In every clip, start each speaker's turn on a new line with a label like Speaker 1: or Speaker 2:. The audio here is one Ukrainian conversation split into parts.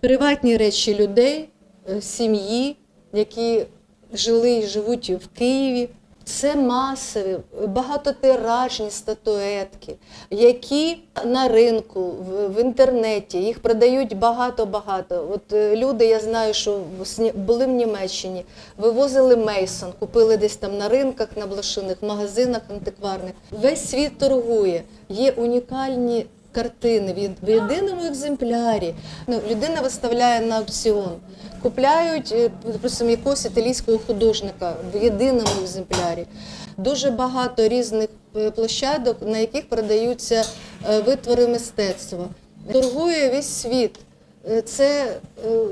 Speaker 1: приватні речі людей, е, сім'ї, які жили і живуть в Києві. Це масові, багатотиражні статуетки, які на ринку, в, інтернеті їх продають багато-багато. От е, люди, я знаю, що були в Німеччині, вивозили Мейсон, купили десь там на ринках, на блошиних, магазинах антикварних. Весь світ торгує. Є унікальні картини в єдиному екземплярі. Ну, людина виставляє на аукціон. Купляють е, припустимо, якогось італійського художника в єдиному екземплярі. Дуже багато різних е, площадок, на яких продаються е, витвори мистецтва. Торгує весь світ. Це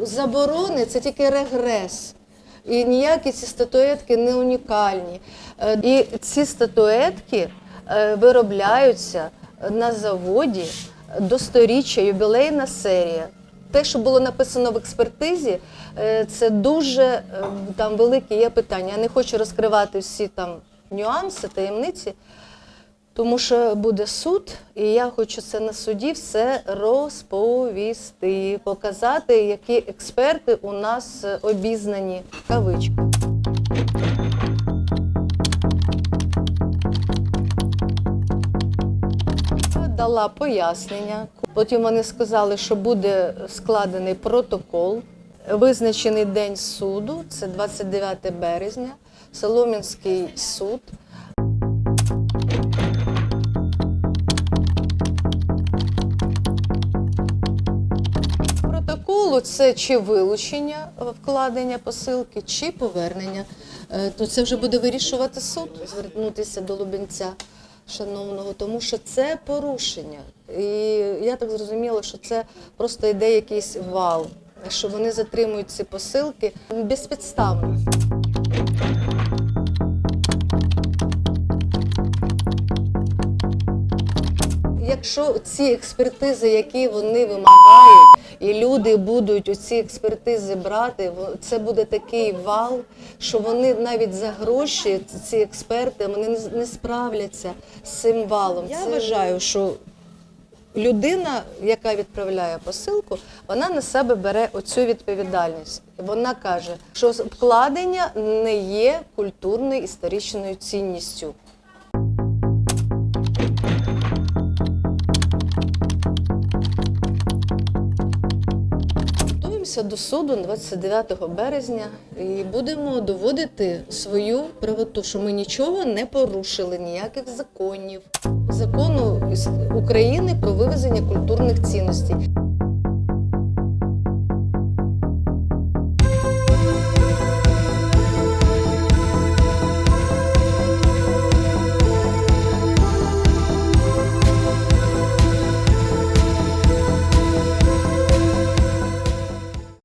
Speaker 1: заборони, це тільки регрес. І ніякі ці статуетки не унікальні. І ці статуетки виробляються на заводі до сторіччя, юбілейна серія. Те, що було написано в експертизі, е, це дуже е, там велике є питання. Я не хочу розкривати всі там нюанси, таємниці, тому що буде суд, і я хочу це на суді все розповісти, показати, які експерти у нас обізнані. Кавички. Дала пояснення. Потім вони сказали, що буде складений протокол. Визначений день суду це 29 березня, Солом'янський суд. Протоколу це чи вилучення вкладення посилки, чи повернення. Е, То це вже буде вирішувати суд, звернутися до Лубенця шановного, тому що це порушення. І я так зрозуміла, що це просто йде якийсь вал, що вони затримують ці посилки безпідставно. Якщо ці експертизи, які вони вимагають, і люди будуть оці експертизи брати, це буде такий вал, що вони навіть за гроші, ці експерти, вони не, справляться з цим валом. Я вважаю, що людина, яка відправляє посилку, вона на себе бере оцю відповідальність. Вона каже, що вкладення не є культурною історичною цінністю. Готуємося до суду 29 березня і будемо доводити свою правоту, що ми нічого не порушили, ніяких законів. Закону України про вивезення культурних цінностей.